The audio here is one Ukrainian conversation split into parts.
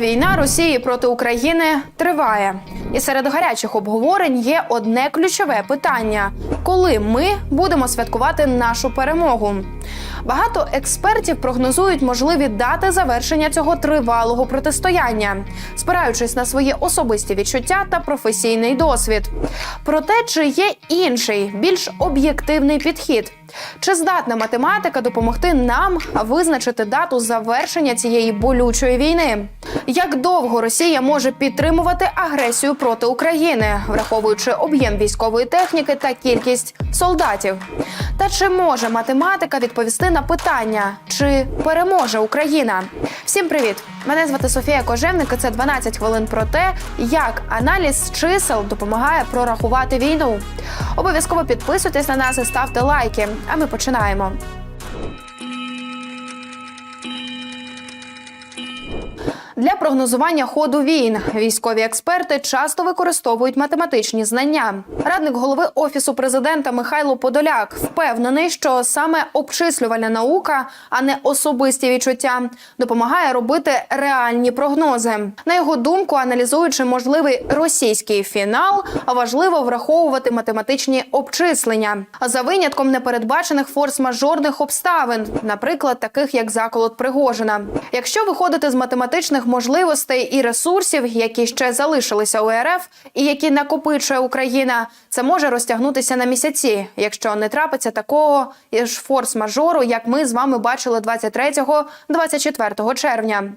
Війна Росії проти України триває, і серед гарячих обговорень є одне ключове питання: коли ми будемо святкувати нашу перемогу. Багато експертів прогнозують можливі дати завершення цього тривалого протистояння, спираючись на свої особисті відчуття та професійний досвід. Проте, чи є інший, більш об'єктивний підхід? Чи здатна математика допомогти нам визначити дату завершення цієї болючої війни? Як довго Росія може підтримувати агресію проти України, враховуючи об'єм військової техніки та кількість солдатів? Та чи може математика відповісти на питання, чи переможе Україна? Всім привіт! Мене звати Софія Кожевник. і Це 12 хвилин про те, як аналіз чисел допомагає прорахувати війну. Обов'язково підписуйтесь на нас і ставте лайки. А ми починаємо. Для прогнозування ходу війн військові експерти часто використовують математичні знання. Радник голови офісу президента Михайло Подоляк впевнений, що саме обчислювальна наука, а не особисті відчуття, допомагає робити реальні прогнози. На його думку, аналізуючи можливий російський фінал, важливо враховувати математичні обчислення за винятком непередбачених форс-мажорних обставин, наприклад, таких як заколот Пригожина. Якщо виходити з математичних можливостей і ресурсів, які ще залишилися у РФ, і які накопичує Україна, це може розтягнутися на місяці, якщо не трапиться такого ж форс-мажору, як ми з вами бачили 23-24 червня.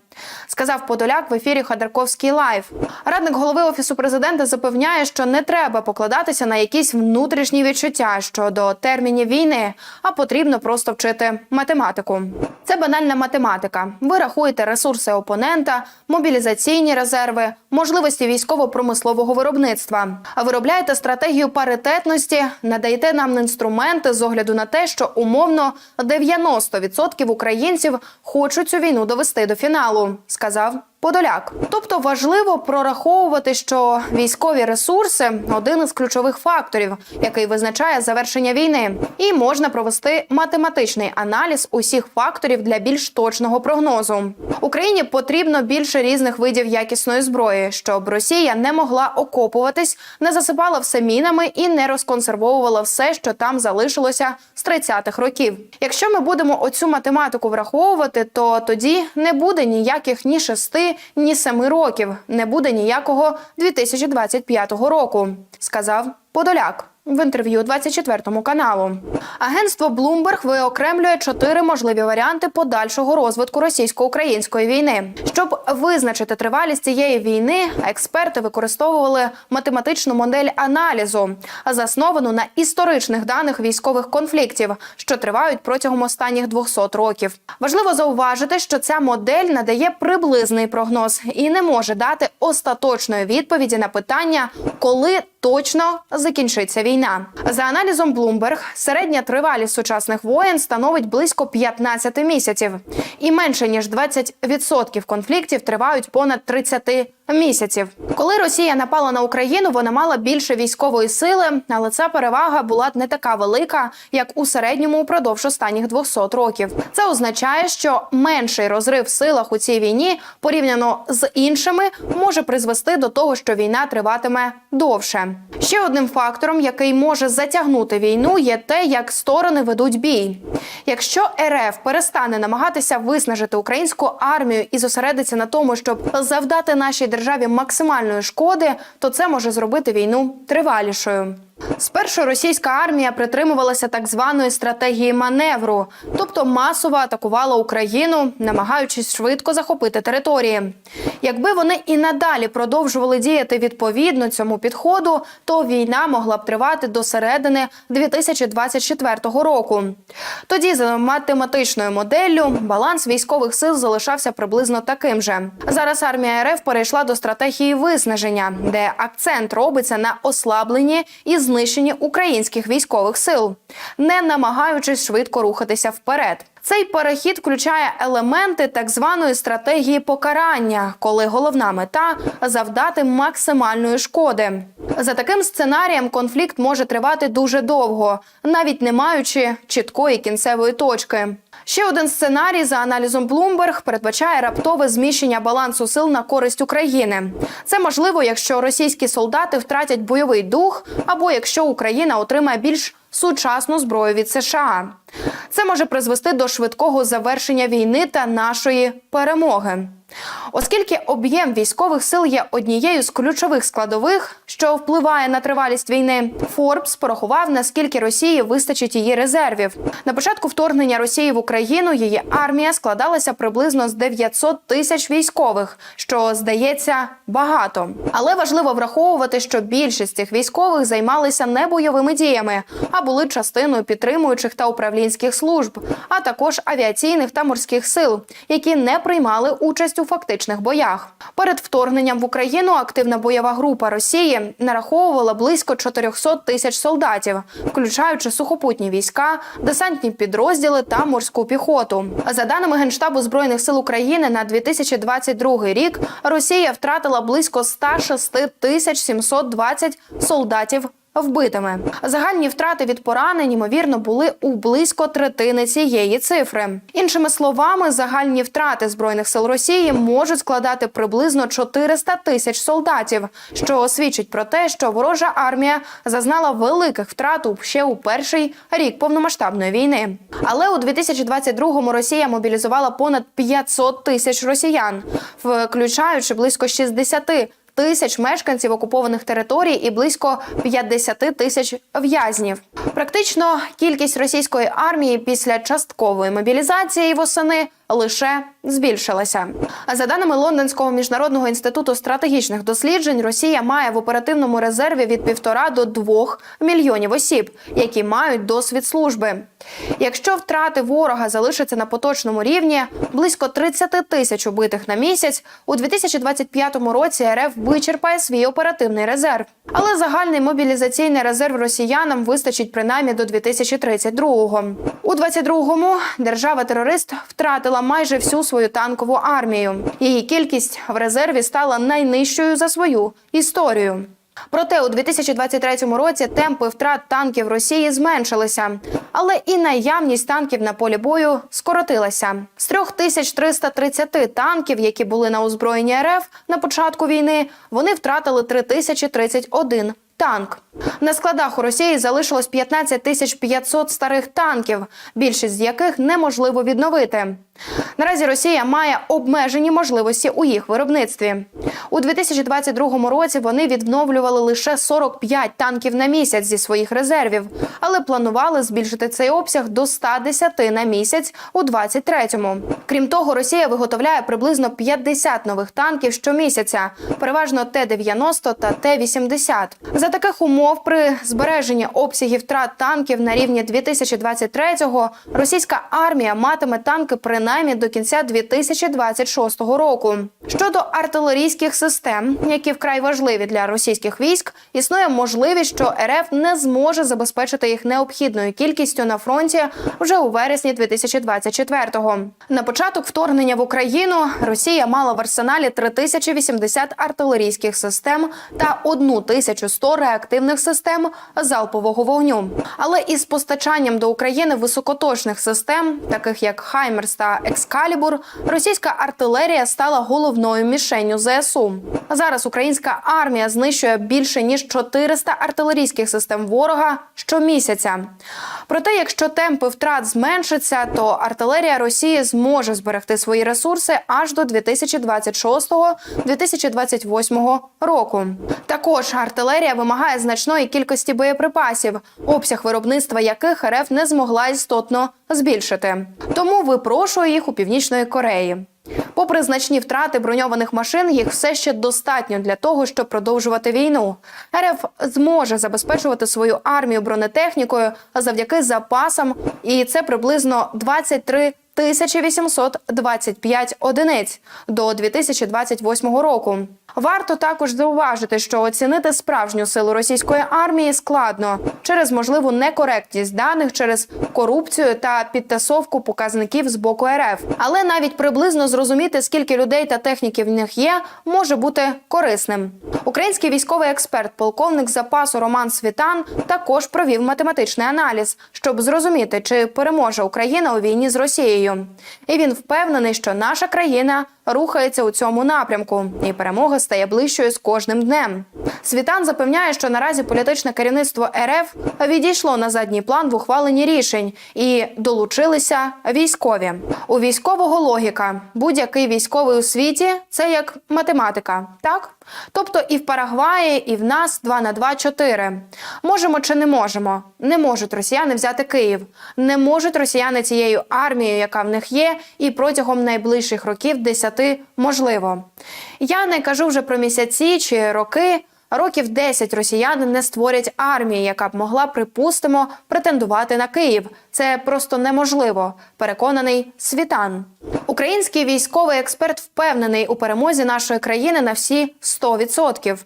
Сказав Подоляк в ефірі Ходорковський лайв. Радник голови офісу президента запевняє, що не треба покладатися на якісь внутрішні відчуття щодо термінів війни, а потрібно просто вчити математику. Це банальна математика. Ви рахуєте ресурси опонента, мобілізаційні резерви, можливості військово-промислового виробництва. А виробляєте стратегію паритетності, надаєте нам інструменти з огляду на те, що умовно 90% українців хочуть цю війну довести до фіналу, сказав. Подоляк, тобто важливо прораховувати, що військові ресурси один із ключових факторів, який визначає завершення війни, і можна провести математичний аналіз усіх факторів для більш точного прогнозу. Україні потрібно більше різних видів якісної зброї, щоб Росія не могла окопуватись, не засипала все мінами і не розконсервовувала все, що там залишилося з 30-х років. Якщо ми будемо оцю математику враховувати, то тоді не буде ніяких ні шести ні семи років не буде ніякого 2025 року, сказав Подоляк. В інтерв'ю 24 каналу агентство Bloomberg виокремлює чотири можливі варіанти подальшого розвитку російсько-української війни. Щоб визначити тривалість цієї війни, експерти використовували математичну модель аналізу, засновану на історичних даних військових конфліктів, що тривають протягом останніх 200 років. Важливо зауважити, що ця модель надає приблизний прогноз і не може дати остаточної відповіді на питання, коли точно закінчиться війна. За аналізом Bloomberg, середня тривалість сучасних воєн становить близько 15 місяців, і менше ніж 20% конфліктів тривають понад 30 місяців. Коли Росія напала на Україну, вона мала більше військової сили, але ця перевага була не така велика, як у середньому упродовж останніх 200 років. Це означає, що менший розрив в силах у цій війні порівняно з іншими може призвести до того, що війна триватиме довше. Ще одним фактором, який може затягнути війну, є те, як сторони ведуть бій. Якщо РФ перестане намагатися виснажити українську армію і зосередиться на тому, щоб завдати нашій державі максимальної шкоди, то це може зробити війну тривалішою. Спершу російська армія притримувалася так званої стратегії маневру, тобто масово атакувала Україну, намагаючись швидко захопити території. Якби вони і надалі продовжували діяти відповідно цьому підходу, то війна могла б тривати до середини 2024 року. Тоді, за математичною моделлю, баланс військових сил залишався приблизно таким же. Зараз армія РФ перейшла до стратегії виснаження, де акцент робиться на ослабленні і знищенні українських військових сил, не намагаючись швидко рухатися вперед. Цей перехід включає елементи так званої стратегії покарання, коли головна мета завдати максимальної шкоди. За таким сценарієм конфлікт може тривати дуже довго, навіть не маючи чіткої кінцевої точки. Ще один сценарій за аналізом Bloomberg передбачає раптове зміщення балансу сил на користь України. Це можливо, якщо російські солдати втратять бойовий дух, або якщо Україна отримає більш сучасну зброю від США. Це може призвести до швидкого завершення війни та нашої перемоги. Оскільки об'єм військових сил є однією з ключових складових, що впливає на тривалість війни, Форбс порахував, наскільки Росії вистачить її резервів. На початку вторгнення Росії в Україну її армія складалася приблизно з 900 тисяч військових, що здається багато. Але важливо враховувати, що більшість цих військових займалися не бойовими діями, а були частиною підтримуючих та управлінських служб, а також авіаційних та морських сил, які не приймали участь у фактичних боях. Перед вторгненням в Україну активна бойова група Росії нараховувала близько 400 тисяч солдатів, включаючи сухопутні війська, десантні підрозділи та морську піхоту. За даними Генштабу збройних сил України на 2022 рік Росія втратила близько 106 тисяч 720 солдатів вбитими. Загальні втрати від поранень ймовірно були у близько третини цієї цифри. Іншими словами, загальні втрати збройних сил Росії можуть складати приблизно 400 тисяч солдатів, що свідчить про те, що ворожа армія зазнала великих втрат ще у перший рік повномасштабної війни. Але у 2022-му Росія мобілізувала понад 500 тисяч росіян, включаючи близько 60 тисяч мешканців окупованих територій і близько 50 тисяч в'язнів. Практично кількість російської армії після часткової мобілізації восени лише збільшилася. А за даними Лондонського міжнародного інституту стратегічних досліджень, Росія має в оперативному резерві від півтора до двох мільйонів осіб, які мають досвід служби. Якщо втрати ворога залишаться на поточному рівні, близько 30 тисяч убитих на місяць, у 2025 році РФ вичерпає свій оперативний резерв. Але загальний мобілізаційний резерв росіянам вистачить принаймні до 2032-го. У 22-му держава-терорист втратила майже всю свою танкову армію. Її кількість в резерві стала найнижчою за свою історію. Проте у 2023 році темпи втрат танків Росії зменшилися, але і наявність танків на полі бою скоротилася. З 3330 танків, які були на озброєнні РФ на початку війни, вони втратили 3031 танк. На складах у Росії залишилось 15 тисяч 500 старих танків, більшість з яких неможливо відновити. Наразі Росія має обмежені можливості у їх виробництві. У 2022 році вони відновлювали лише 45 танків на місяць зі своїх резервів, але планували збільшити цей обсяг до 110 на місяць у 2023-му. Крім того, Росія виготовляє приблизно 50 нових танків щомісяця, переважно Т-90 та Т-80. За таких умов, при збереженні обсягів втрат танків на рівні 2023-го, російська армія матиме танки принаймні до кінця 2026 року. Щодо артилерійських систем, які вкрай важливі для російських військ, існує можливість, що РФ не зможе забезпечити їх необхідною кількістю на фронті вже у вересні 2024-го. На початок вторгнення в Україну Росія мала в арсеналі 3080 артилерійських систем та 1100 реактивних систем залпового вогню. Але із постачанням до України високоточних систем, таких як Хаймерс та Екскалібур, російська артилерія стала головною мішенню ЗСУ. Зараз українська армія знищує більше ніж 400 артилерійських систем ворога щомісяця. Проте, якщо темпи втрат зменшаться, то артилерія Росії зможе зберегти свої ресурси аж до 2026-2028 року. Також артилерія вимагає значної кількості боєприпасів, обсяг виробництва яких РФ не змогла істотно збільшити. Тому випрошує їх у північної Кореї. Попри значні втрати броньованих машин, їх все ще достатньо для того, щоб продовжувати війну. РФ зможе забезпечувати свою армію бронетехнікою завдяки запасам, і це приблизно 23 1825 одиниць до 2028 року. Варто також зауважити, що оцінити справжню силу російської армії складно через можливу некоректність даних, через корупцію та підтасовку показників з боку РФ. Але навіть приблизно зрозуміти, скільки людей та техніки в них є, може бути корисним. Український військовий експерт, полковник запасу Роман Світан, також провів математичний аналіз, щоб зрозуміти, чи переможе Україна у війні з Росією. І він впевнений, що наша країна рухається у цьому напрямку, і перемога стає ближчою з кожним днем. Світан запевняє, що наразі політичне керівництво РФ відійшло на задній план в ухваленні рішень і долучилися військові. У військового логіка будь-який військовий у світі це як математика, так? Тобто і в Парагваї, і в нас 2 на 2 – 4. Можемо чи не можемо? Не можуть росіяни взяти Київ. Не можуть росіяни цією армією, яка в них є, і протягом найближчих років 10 можливо. Я не кажу вже про місяці чи роки. Років 10 росіяни не створять армії, яка б могла, припустимо, претендувати на Київ. Це просто неможливо. Переконаний світан. Український військовий експерт впевнений у перемозі нашої країни на всі 100%.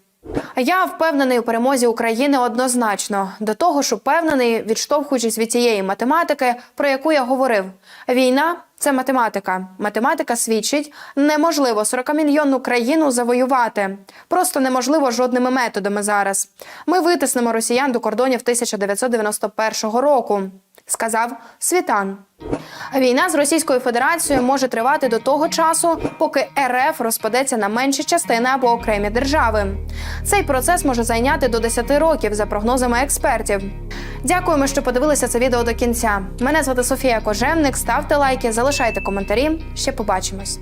Я впевнений у перемозі України однозначно. До того ж, упевнений, відштовхуючись від цієї математики, про яку я говорив. Війна це математика. Математика свідчить, неможливо 40-мільйонну країну завоювати. Просто неможливо жодними методами зараз. Ми витиснемо росіян до кордонів 1991 року. Сказав Світан. Війна з Російською Федерацією може тривати до того часу, поки РФ розпадеться на менші частини або окремі держави. Цей процес може зайняти до 10 років за прогнозами експертів. Дякуємо, що подивилися це відео до кінця. Мене звати Софія Кожевник. Ставте лайки, залишайте коментарі. Ще побачимось.